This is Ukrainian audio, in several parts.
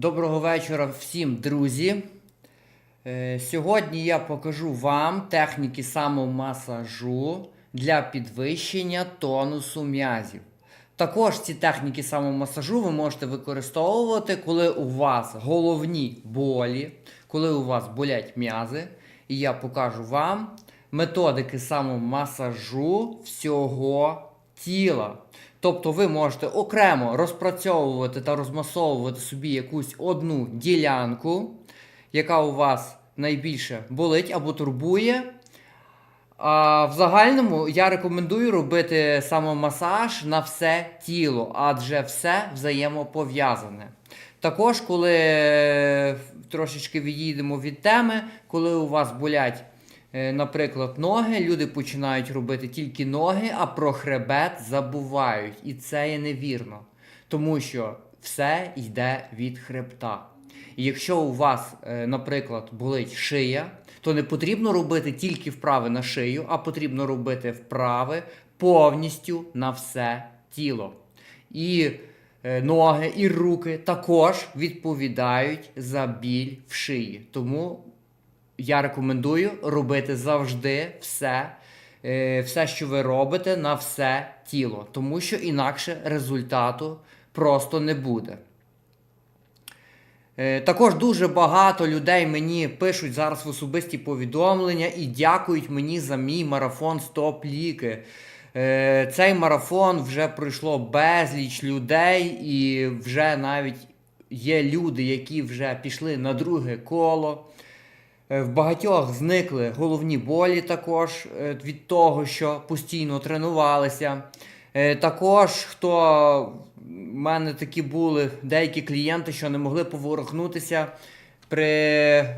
Доброго вечора всім, друзі. Е, Сьогодні я покажу вам техніки самомасажу для підвищення тонусу м'язів. Також ці техніки самомасажу ви можете використовувати, коли у вас головні болі, коли у вас болять м'язи. І я покажу вам методики самомасажу всього тіла. Тобто ви можете окремо розпрацьовувати та розмасовувати собі якусь одну ділянку, яка у вас найбільше болить або турбує. А в загальному я рекомендую робити самомасаж на все тіло, адже все взаємопов'язане. Також, коли е, трошечки відійдемо від теми, коли у вас болять, наприклад, ноги, люди починають робити тільки ноги, а про хребет забувають. І це є невірно. Тому що все йде від хребта. І якщо у вас, е, наприклад, болить шия, то не потрібно робити тільки вправи на шию, а потрібно робити вправи повністю на все тіло. І е, ноги, і руки також відповідають за біль в шиї. Тому я рекомендую робити завжди все, е, все, що ви робите, на все тіло, тому що інакше результату просто не буде. Е, Також дуже багато людей мені пишуть зараз в особисті повідомлення і дякують мені за мій марафон Стоп ліки. Е, Цей марафон вже пройшло безліч людей, і вже навіть є люди, які вже пішли на друге коло. Е, В багатьох зникли головні болі також е, від того, що постійно тренувалися. Е, Також хто в мене такі були деякі клієнти, що не могли поворухнутися при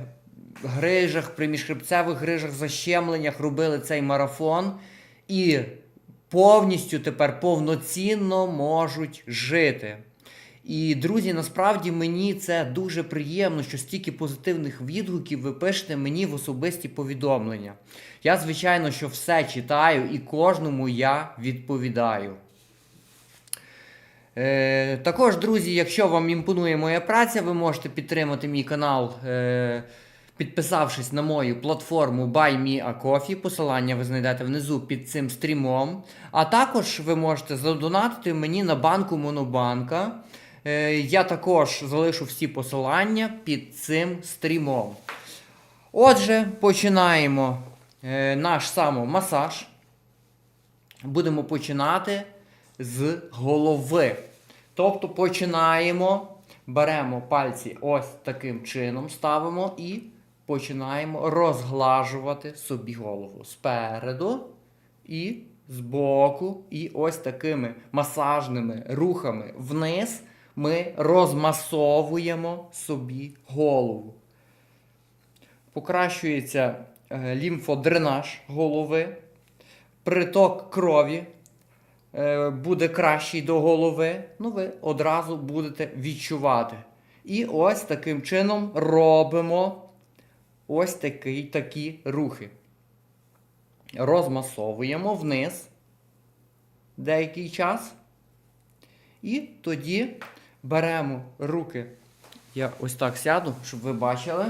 грижах, при міжхребцевих грижах, защемленнях робили цей марафон і повністю тепер повноцінно можуть жити. І друзі, насправді мені це дуже приємно, що стільки позитивних відгуків ви пишете мені в особисті повідомлення. Я, звичайно, що все читаю і кожному я відповідаю. Е, також, друзі, якщо вам імпонує моя праця, ви можете підтримати мій канал, е, підписавшись на мою платформу Buy Me a Coffee. Посилання ви знайдете внизу під цим стрімом. А також ви можете задонатити мені на банку Монобанка. Е, я також залишу всі посилання під цим стрімом. Отже, починаємо е, наш самомасаж. Будемо починати з голови. Тобто починаємо, беремо пальці ось таким чином, ставимо і починаємо розглажувати собі голову спереду і збоку. І ось такими масажними рухами вниз ми розмасовуємо собі голову. Покращується е, лімфодренаж голови, приток крові е, буде кращий до голови, ну ви одразу будете відчувати. І ось таким чином робимо ось такі, такі рухи. Розмасовуємо вниз деякий час. І тоді беремо руки. Я ось так сяду, щоб ви бачили.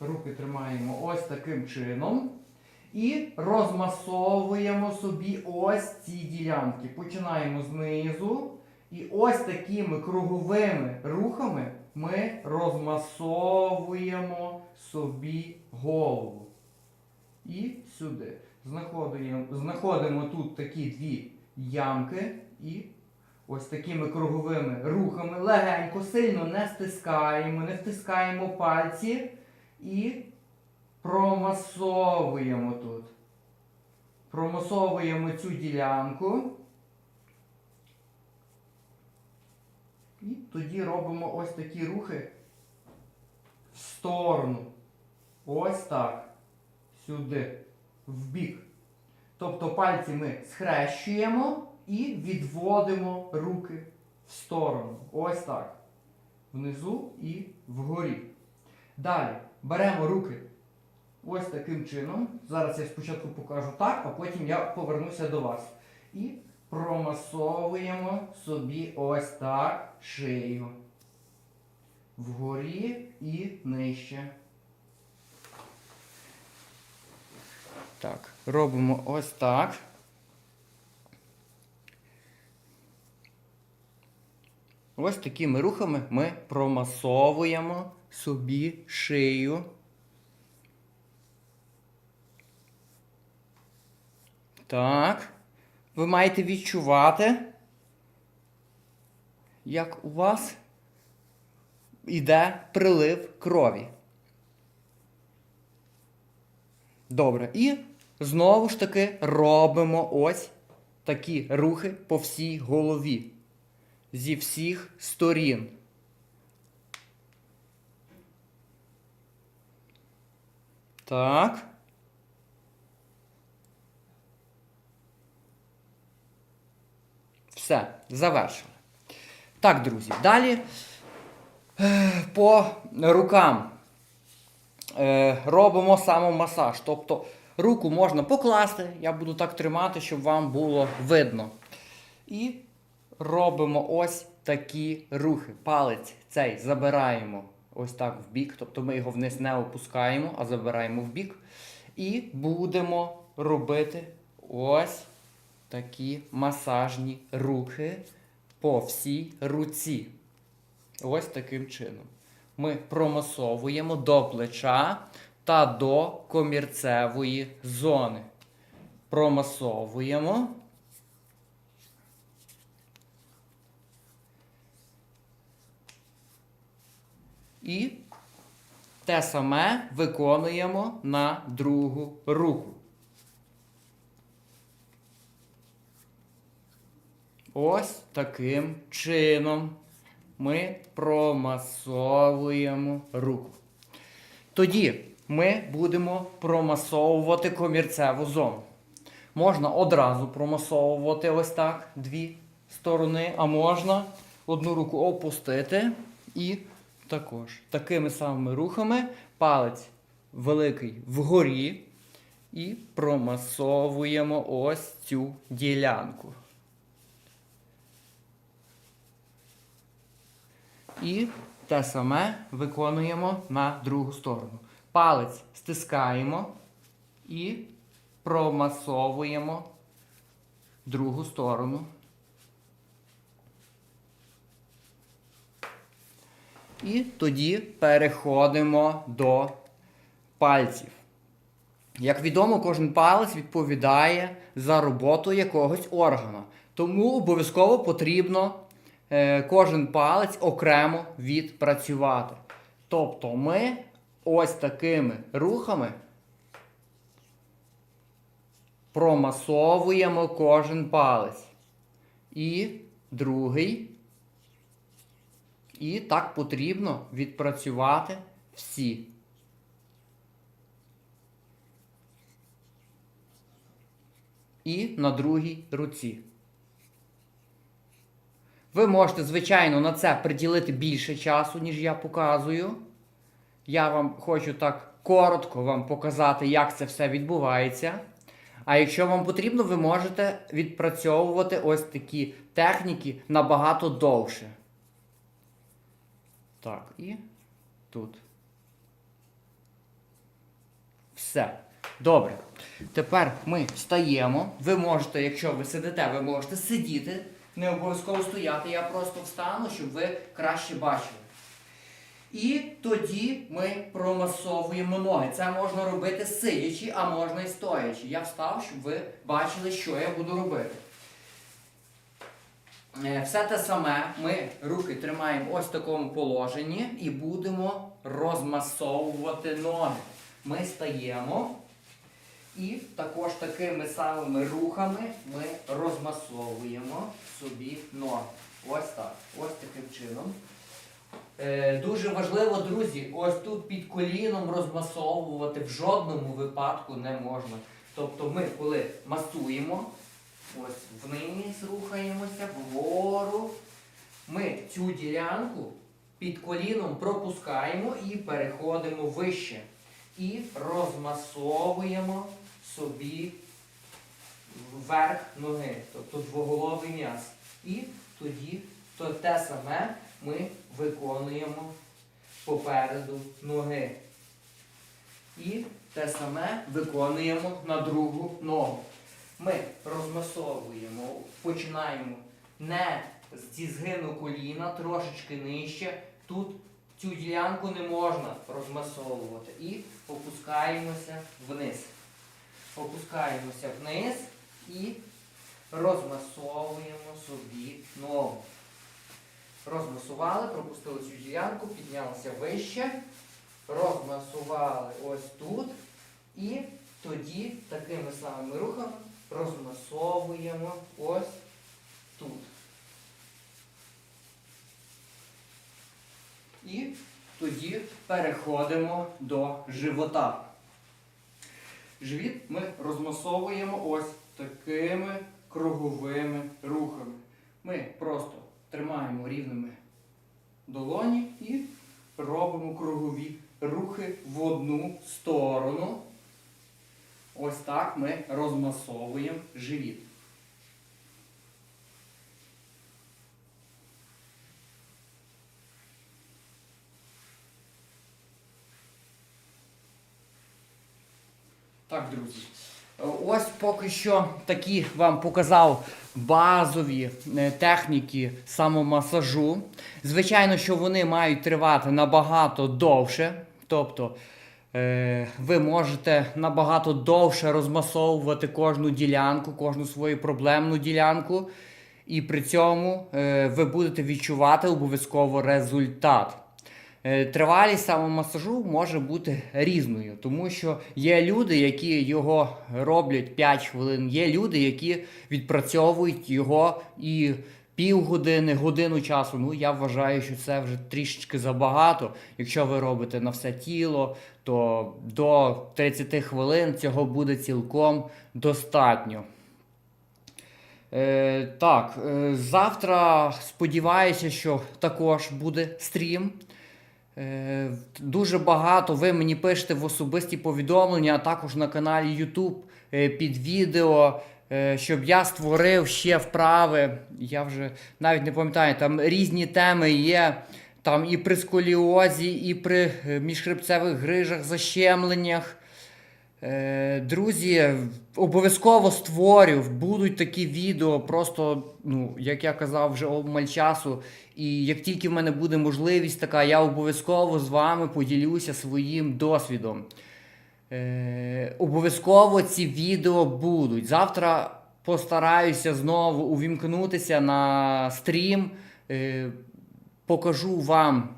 Руки тримаємо ось таким чином. І розмасовуємо собі ось ці ділянки. Починаємо знизу. І ось такими круговими рухами ми розмасовуємо собі голову. І сюди. Знаходимо, знаходимо тут такі дві ямки і ось такими круговими рухами легенько, сильно не стискаємо, не втискаємо пальці і промасовуємо тут. Промасовуємо цю ділянку. І тоді робимо ось такі рухи в сторону. Ось так. Сюди. В бік. Тобто пальці ми схрещуємо і відводимо руки в сторону. Ось так. Внизу і вгорі. Далі беремо руки ось таким чином. Зараз я спочатку покажу так, а потім я повернуся до вас. І промасовуємо собі ось так шию. вгорі і нижче. Так, робимо ось так. Ось такими рухами ми промасовуємо собі шию. Так. Ви маєте відчувати, як у вас іде прилив крові. Добре. І знову ж таки робимо ось такі рухи по всій голові. Зі всіх сторін. Так. Все, завершили. Так, друзі, далі е, по рукам е, робимо самомасаж. Тобто руку можна покласти, я буду так тримати, щоб вам було видно. І робимо ось такі рухи. Палець цей забираємо ось так в бік, тобто ми його вниз не опускаємо, а забираємо в бік. І будемо робити ось такі масажні рухи по всій руці. Ось таким чином. Ми промасовуємо до плеча та до комірцевої зони. Промасовуємо. І те саме виконуємо на другу руку. Ось таким чином ми промасовуємо руку. Тоді ми будемо промасовувати комірцеву зону. Можна одразу промасовувати ось так дві сторони, а можна одну руку опустити і також такими самими рухами палець великий вгорі і промасовуємо ось цю ділянку. І те саме виконуємо на другу сторону. Палець стискаємо і промасовуємо другу сторону. І тоді переходимо до пальців. Як відомо, кожен палець відповідає за роботу якогось органа. Тому обов'язково потрібно е, кожен палець окремо відпрацювати. Тобто ми ось такими рухами промасовуємо кожен палець. І другий. І так потрібно відпрацювати всі. І на другій руці. Ви можете, звичайно, на це приділити більше часу, ніж я показую. Я вам хочу так коротко вам показати, як це все відбувається. А якщо вам потрібно, ви можете відпрацьовувати ось такі техніки набагато довше. Так, і тут. Все. Добре. Тепер ми встаємо. Ви можете, якщо ви сидите, ви можете сидіти. Не обов'язково стояти. Я просто встану, щоб ви краще бачили. І тоді ми промасовуємо ноги. Це можна робити сидячи, а можна і стоячи. Я встав, щоб ви бачили, що я буду робити. Е, Все те саме ми руки тримаємо ось в такому положенні і будемо розмасовувати ноги. Ми стаємо і також такими самими рухами ми розмасовуємо собі ноги. Ось так. Ось таким чином. Е, Дуже важливо, друзі, ось тут під коліном розмасовувати в жодному випадку не можна. Тобто ми, коли масуємо, ось вниз рухаємося, вгору, ми цю ділянку під коліном пропускаємо і переходимо вище. І розмасовуємо собі верх ноги, тобто двоголовий м'яз. І тоді то те саме ми виконуємо попереду ноги. І те саме виконуємо на другу ногу. Ми розмасовуємо, починаємо не зі згину коліна, трошечки нижче. Тут цю ділянку не можна розмасовувати. І опускаємося вниз. Опускаємося вниз і розмасовуємо собі ногу. Розмасували, пропустили цю ділянку, піднялися вище, розмасували ось тут. І тоді такими самими рухами розмасовуємо ось тут. І тоді переходимо до живота. Живіт ми розмасовуємо ось такими круговими рухами. Ми просто тримаємо рівними долоні і робимо кругові рухи в одну сторону. Ось так ми розмасовуємо живіт. Так, друзі. Ось поки що такі вам показав базові е, техніки самомасажу. Звичайно, що вони мають тривати набагато довше. Тобто ви можете набагато довше розмасовувати кожну ділянку, кожну свою проблемну ділянку. І при цьому е, ви будете відчувати обов'язково результат. Е, Тривалість самомасажу може бути різною, тому що є люди, які його роблять 5 хвилин, є люди, які відпрацьовують його і півгодини, годину часу. Ну я вважаю, що це вже трішечки забагато. Якщо ви робите на все тіло, то до 30 хвилин цього буде цілком достатньо. Е, так, е, завтра сподіваюся, що також буде стрім. Е, Дуже багато ви мені пишете в особисті повідомлення, а також на каналі YouTube е, під відео, щоб я створив ще вправи. Я вже навіть не пам'ятаю, там різні теми є. Там і при сколіозі, і при е, міжхребцевих грижах, защемленнях. Е, Друзі, обов'язково створю, будуть такі відео, просто, ну, як я казав, вже обмаль часу. І як тільки в мене буде можливість така, я обов'язково з вами поділюся своїм досвідом. Е, обов'язково ці відео будуть. Завтра постараюся знову увімкнутися на стрім. Е, покажу вам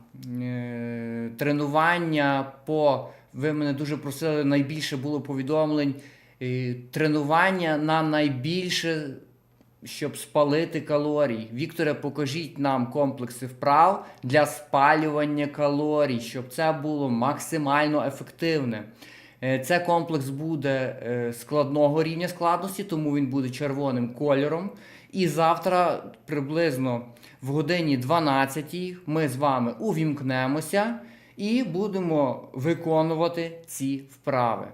е, тренування по. Ви мене дуже просили, найбільше було повідомлень. Е, тренування на найбільше, щоб спалити калорій. Вікторе, покажіть нам комплекси вправ для спалювання калорій, щоб це було максимально ефективне. Е, Це комплекс буде е, складного рівня складності, тому він буде червоним кольором. І завтра приблизно в годині 12 ми з вами увімкнемося і будемо виконувати ці вправи.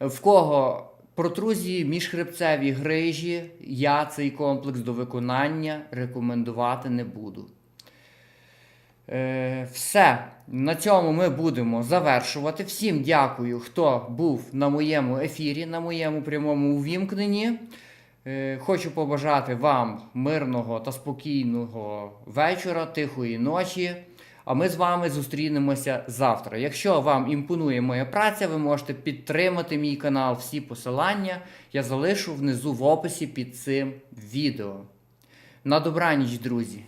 В кого протрузії міжхребцеві грижі, я цей комплекс до виконання рекомендувати не буду. Е, все, на цьому ми будемо завершувати. Всім дякую, хто був на моєму ефірі, на моєму прямому увімкненні. Е, Хочу побажати вам мирного та спокійного вечора, тихої ночі. А ми з вами зустрінемося завтра. Якщо вам імпонує моя праця, ви можете підтримати мій канал. Всі посилання я залишу внизу в описі під цим відео. На добраніч, друзі!